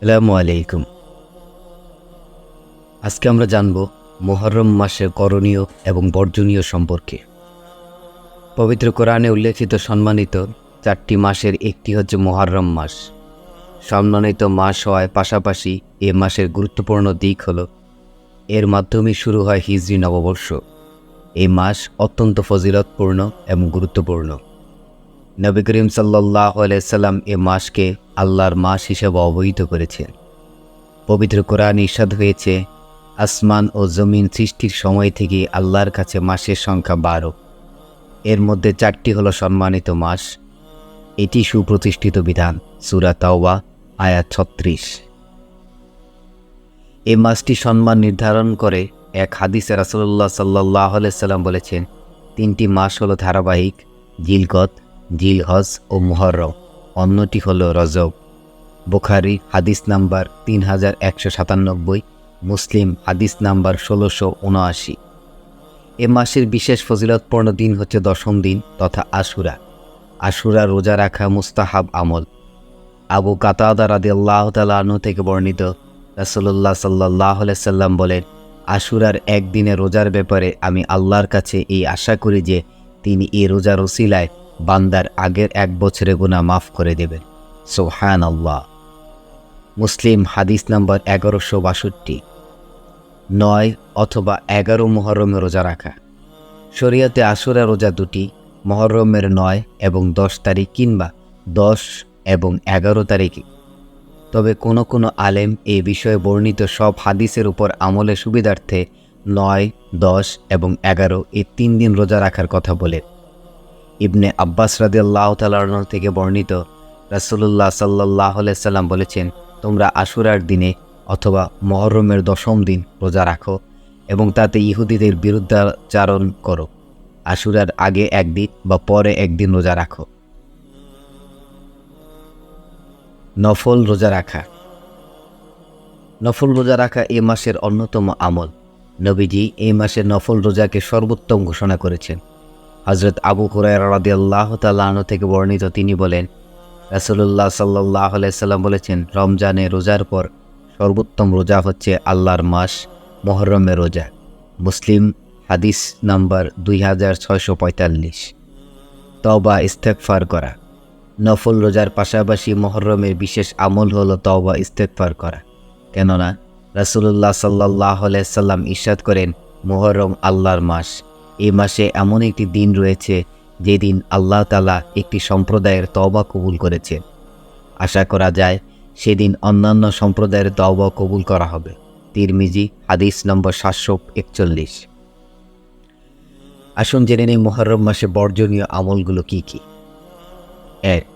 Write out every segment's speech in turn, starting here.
আসসালামু আলাইকুম। আজকে আমরা জানব মোহরম মাসের করণীয় এবং বর্জনীয় সম্পর্কে। পবিত্র কোরআনে উল্লেখিত সম্মানিত চারটি মাসের একটি হচ্ছে মোহরম মাস। সম্মানিত মাস হওয়ায় পাশাপাশি এ মাসের গুরুত্বপূর্ণ দিক হল, এর মাধ্যমে শুরু হয় হিজরি নববর্ষ। এই মাস অত্যন্ত ফজিলতপূর্ণ এবং গুরুত্বপূর্ণ। নবী করিম সাল্লাহ সাল্লাম এ মাসকে আল্লাহর মাস হিসেবে অবহিত করেছেন। পবিত্র কোরআন ইস্বাদ হয়েছে, আসমান ও জমিন সৃষ্টির সময় থেকে আল্লাহর কাছে মাসের সংখ্যা বারো। এর মধ্যে চারটি হলো সম্মানিত মাস, এটি সুপ্রতিষ্ঠিত বিধান, সুরা তাওবা, আয়াত ছত্রিশ। এ মাসটি সম্মান নির্ধারণ করে এক হাদিসে রাসুল্লাহ সাল্লাহ সাল্লাম বলেছেন, তিনটি মাস হলো ধারাবাহিক জিলগত জিলহজ ও মুহররম, অন্যটি হলো রজব। বুখারি হাদিস নাম্বার তিন হাজার একশো সাতানব্বই, মুসলিম হাদিস নাম্বার ষোলোশো উনআশি। এ মাসের বিশেষ ফজিলতপূর্ণ দিন হচ্ছে দশম দিন তথা আশুরা। আশুরা রোজা রাখা মুস্তাহাব আমল। আবু কাতাদা রাদি আল্লাহ তালু থেকে বর্ণিত রাসুল্লাহ সাল্লাহ সাল্লাম বলেন, আশুরার একদিনে রোজার ব্যাপারে আমি আল্লাহর কাছে এই আশা করি যে তিনি এই রোজার ওসিলায় বান্দার আগের এক বছরে গুণা মাফ করে দেবেন। সোহান আল্লাহ মুসলিম হাদিস নম্বর এগারোশো বাষট্টি। নয় অথবা এগারো মহরমে রোজা রাখা। শরীয়তে আশুরা রোজা দুটি, মহরমের নয় এবং দশ তারিখ কিংবা দশ এবং এগারো তারিখে। তবে কোনো কোনো আলেম এই বিষয়ে বর্ণিত সব হাদিসের উপর আমলের সুবিধার্থে নয়, দশ এবং এগারো এই তিন দিন রোজা রাখার কথা বলে। ইবনে আব্বাস রাদিয়াল্লাহ তালাহ থেকে বর্ণিত রাসুল্লাহ সাল্লাহ সাল্লাম বলেছেন, তোমরা আশুরার দিনে অথবা মহরমের দশম দিন রোজা রাখো এবং তাতে ইহুদিদের বিরুদ্ধাচারণ করো। আশুরার আগে একদিন বা পরে একদিন রোজা রাখো। নফল রোজা রাখা। নফল রোজা রাখা এ মাসের অন্যতম আমল। নবীজি এই মাসের নফল রোজাকে সর্বোত্তম ঘোষণা করেছেন। হজরত আবু হুরায় রাদি আল্লাহ থেকে বর্ণিত, তিনি বলেন রাসুল্লাহ সাল্লাহ সাল্লাম বলেছেন, রমজানে রোজার পর সর্বোত্তম রোজা হচ্ছে আল্লাহর মাস মহরমের রোজা। মুসলিম হাদিস নাম্বার দুই হাজার ছয়শো পঁয়তাল্লিশ। তবা ইস্তেকফার করা। নফল রোজার পাশাপাশি মহরমের বিশেষ আমল হলো তওবা ইস্তেকফার করা। কেননা রাসুল্লাহ সাল্লাহ সাল্লাম ইস্বাদ করেন, মোহরম আল্লাহর মাস। এই মাসে এমন একটি দিন রয়েছে, যেদিন আল্লাহ তালা একটি সম্প্রদায়ের তওবা কবুল করেছে। আশা করা যায়, সেদিন অন্যান্য সম্প্রদায়ের তওবা কবুল করা হবে। তিরমিজি, হাদিস নম্বর সাতশো একচল্লিশ। আসুন জেনে নেই মোহরম মাসে বর্জনীয় আমলগুলো কি কি। এক,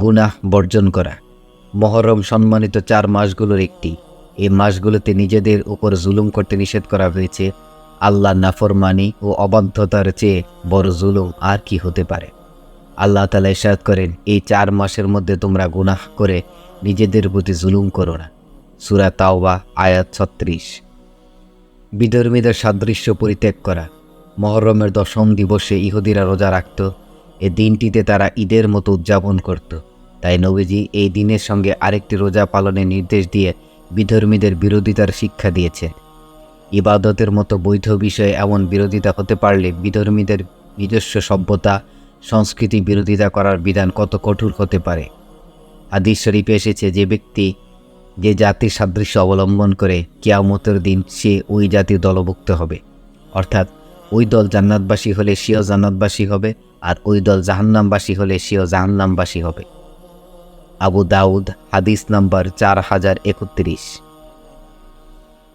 গুনাহ বর্জন করা। মহরম সম্মানিত চার মাসগুলোর একটি। এই মাসগুলোতে নিজেদের উপর জুলুম করতে নিষেধ করা হয়েছে আল্লাহ নাফরমানি ও অবাধ্যতার চেয়ে বড় জুলুম আর কি হতে পারে? আল্লাহ তালা ইসাদ করেন, এই চার মাসের মধ্যে তোমরা গুনাহ করে নিজেদের প্রতি জুলুম করো না। সুরা তাওবা, আয়াত ছত্রিশ। বিধর্মীদের সাদৃশ্য পরিত্যাগ করা। মহরমের দশম দিবসে ইহুদিরা রোজা রাখত। এ দিনটিতে তারা ঈদের মতো উদযাপন করত। তাই নবীজি এই দিনের সঙ্গে আরেকটি রোজা পালনের নির্দেশ দিয়ে বিধর্মীদের বিরোধিতার শিক্ষা দিয়েছে ইবাদতের মতো বৈধ বিষয়ে এমন বিরোধিতা হতে পারলে বিধর্মীদের নিজস্ব সভ্যতা, সংস্কৃতি বিরোধিতা করার বিধান কত কঠোর হতে পারে? হাদিস শরীফে এসেছে যে ব্যক্তি যে জাতির সাদৃশ্য অবলম্বন করে কেয়ামতের দিন সে ওই জাতির দলভুক্ত হবে। অর্থাৎ ওই দল জান্নাতবাসী হলে সেও জান্নাতবাসী হবে আর ওই দল জাহান্নামবাসী হলে সেও জাহান্নামবাসী হবে। আবু দাউদ, হাদিস নাম্বার চার হাজার একত্রিশ।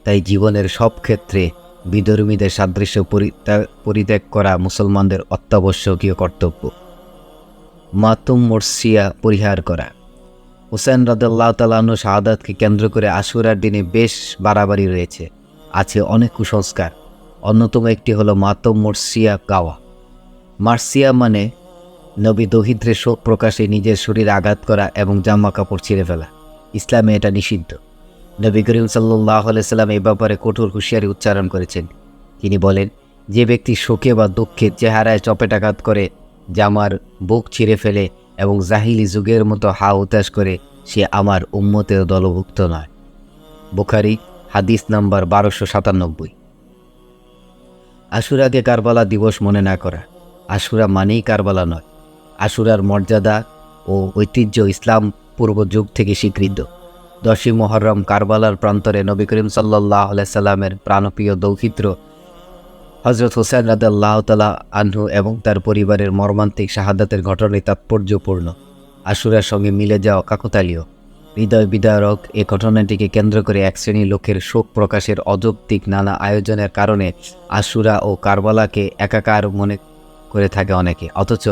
তাই জীবনের সব ক্ষেত্রে বিধর্মীদের সাদৃশ্য পরিত্যাগ করা মুসলমানদের অত্যাবশ্যকীয় কর্তব্য। মাতুম মর্সিয়া পরিহার করা। হুসেন রদাল্লাহ তালাহন শাহাদাতকে কেন্দ্র করে আশুরার দিনে বেশ বাড়াবাড়ি রয়েছে। আছে অনেক কুসংস্কার। অন্যতম একটি হলো মাতম মর্সিয়া গাওয়া। মার্সিয়া মানে নবী দহিদ্রে শোক প্রকাশে নিজের শরীরে আঘাত করা এবং জামা কাপড় ছিঁড়ে ফেলা। ইসলামে এটা নিষিদ্ধ। নবী করিম সাল্লাহ সাল্লাম এই ব্যাপারে কঠোর হুঁশিয়ারি উচ্চারণ করেছেন। তিনি বলেন, যে ব্যক্তি শোকে বা দুঃখে চেহারায় চপেটাঘাত করে, জামার বুক ছিঁড়ে ফেলে এবং জাহিলি যুগের মতো হা উতাস করে, সে আমার উম্মতের দলভুক্ত নয়। বুখারি, হাদিস নাম্বার বারোশো সাতানব্বই। আশুরাকে কারবালা দিবস মনে না করা। আশুরা মানেই কারবালা নয়। আশুরার মর্যাদা ও ঐতিহ্য ইসলাম পূর্ব যুগ থেকে স্বীকৃত। দশই মহরম কারবালার প্রান্তরে নবী করিম সাল্লাহ সাল্লামের প্রাণপ্রিয় দৌহিত্র হজরত হোসেন রাদাল্লাহ তালা আনহু এবং তার পরিবারের মর্মান্তিক শাহাদাতের ঘটনায় তাৎপর্যপূর্ণ। আশুরার সঙ্গে মিলে যাওয়া কাকতালীয়। হৃদয় বিদারক এ ঘটনাটিকে কেন্দ্র করে এক শ্রেণি লোকের শোক প্রকাশের অযৌক্তিক নানা আয়োজনের কারণে আশুরা ও কারবালাকে একাকার মনে করে থাকে অনেকে। অথচ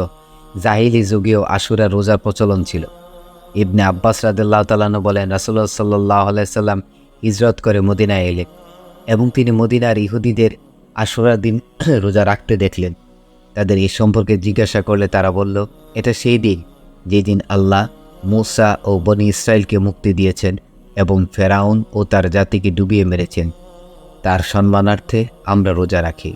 জাহিলি যুগেও আশুরা রোজার প্রচলন ছিল। ইবনে আব্বাস রাদুল্লাহ তালানো বলেন রাসুল্লাহ সাল্লাহ আলাইসাল্লাম হিজরত করে মদিনায় এলেন এবং তিনি মদিনার ইহুদিদের আশুরার দিন রোজা রাখতে দেখলেন। তাদের এই সম্পর্কে জিজ্ঞাসা করলে তারা বলল, এটা সেই দিন যেদিন আল্লাহ মুসা ও বনি ইসরায়েলকে মুক্তি দিয়েছেন এবং ফেরাউন ও তার জাতিকে ডুবিয়ে মেরেছেন। তার সম্মানার্থে আমরা রোজা রাখি।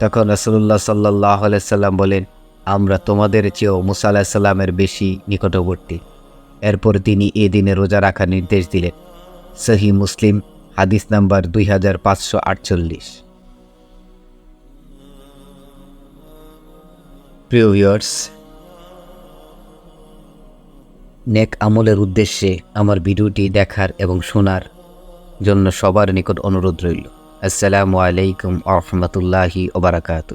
তখন রাসুল্লাহ সাল্লাহ সাল্লাম বলেন আমরা তোমাদের চেয়েও মুসা আলাহিসাল্লামের বেশি নিকটবর্তী। এরপর তিনি এ দিনে রোজা রাখার নির্দেশ দিলেন। সহি মুসলিম, হাদিস নাম্বার দুই হাজার পাঁচশো আটচল্লিশ। প্রিয় ভিউয়ার্স, নেক আমলের উদ্দেশ্যে আমার ভিডিওটি দেখার এবং শোনার জন্য সবার নিকট অনুরোধ রইল। আসসালামু আলাইকুম আহমতুল্লাহি ওবরাকাতু